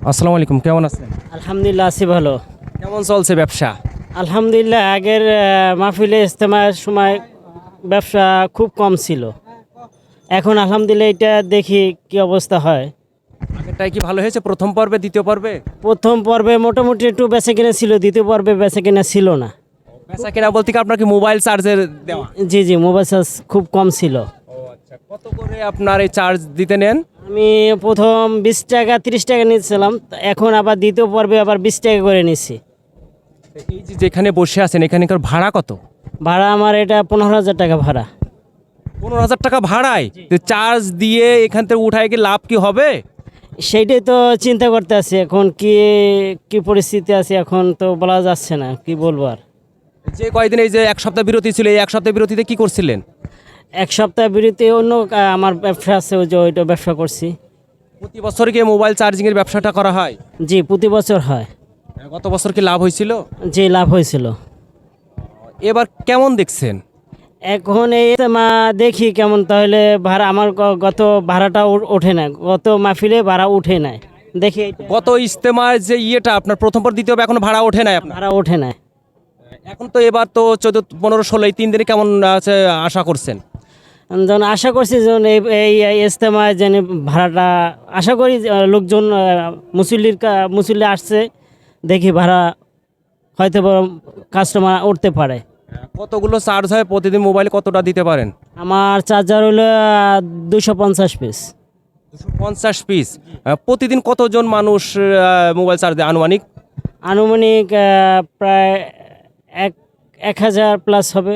আসসালামু আলাইকুম কেমন আছেন? আলহামদুলিল্লাহ আছি ভালো। কেমন চলছে ব্যবসা? আলহামদুলিল্লাহ আগের মাহফিলে ইজতেমার সময় ব্যবসা খুব কম ছিল। এখন আলহামদুলিল্লাহ এটা দেখি কি অবস্থা হয়। আগেরটাই কি ভালো হয়েছে? প্রথম পর্বে দ্বিতীয় পর্বে? প্রথম পর্বে মোটামুটি একটু বেচে কিনা ছিল দ্বিতীয় পর্বে বেচে কিনা ছিল না। বেচা কিনা বলতে কি আপনার কি মোবাইল চার্জের দেওয়া? জি জি মোবাইল চার্জ খুব কম ছিল। ও আচ্ছা কত করে আপনার এই চার্জ দিতে নেন? আমি প্রথম বিশ টাকা তিরিশ টাকা নিচ্ছিলাম এখন আবার দ্বিতীয় পর্বে আবার বিশ টাকা করে নিচ্ছি এই যে যেখানে বসে আছেন এখানকার ভাড়া কত? ভাড়া আমার এটা পনেরো হাজার টাকা ভাড়া। পনেরো হাজার টাকা ভাড়ায়? চার্জ দিয়ে এখান থেকে উঠায় কি লাভ কি হবে? সেইটাই তো চিন্তা করতে আছি এখন কি কি পরিস্থিতি আছে এখন তো বলা যাচ্ছে না কি বলব আর। যে কয়দিন এই যে এক সপ্তাহ বিরতি ছিল এই এক সপ্তাহ বিরতিতে কি করছিলেন? এক সপ্তাহ বিরতি অন্য আমার ব্যবসা আছে ওই যে ওইটা ব্যবসা করছি। প্রতি বছর কি মোবাইল চার্জিংয়ের ব্যবসাটা করা হয়? জি প্রতি বছর হয়। গত বছর কি লাভ হয়েছিল? জি লাভ হয়েছিল। এবার কেমন দেখছেন? এখন এই মা দেখি কেমন তাহলে ভাড়া আমার গত ভাড়াটা ওঠে না গত মাহফিলে ভাড়া উঠে নাই। দেখি গত ইস্তেমার যে ইয়েটা আপনার প্রথম পর দ্বিতীয় এখন ভাড়া ওঠে নাই আপনার? ভাড়া ওঠে না এখন তো এবার তো চোদ্দ পনেরো ষোলো এই তিন দিনে কেমন আছে আশা করছেন? যেন আশা করছি যেন এই ইজতেমায় যেন ভাড়াটা আশা করি লোকজন মুসল্লির মুসল্লি আসছে দেখি ভাড়া হয়তো কাস্টমার উঠতে পারে। কতগুলো চার্জ হয় প্রতিদিন মোবাইলে কতটা দিতে পারেন? আমার চার্জার হলো দুশো পঞ্চাশ পিস দুশো পঞ্চাশ পিস প্রতিদিন কতজন মানুষ মোবাইল চার্জ দেয় আনুমানিক? আনুমানিক প্রায় এক এক হাজার প্লাস হবে।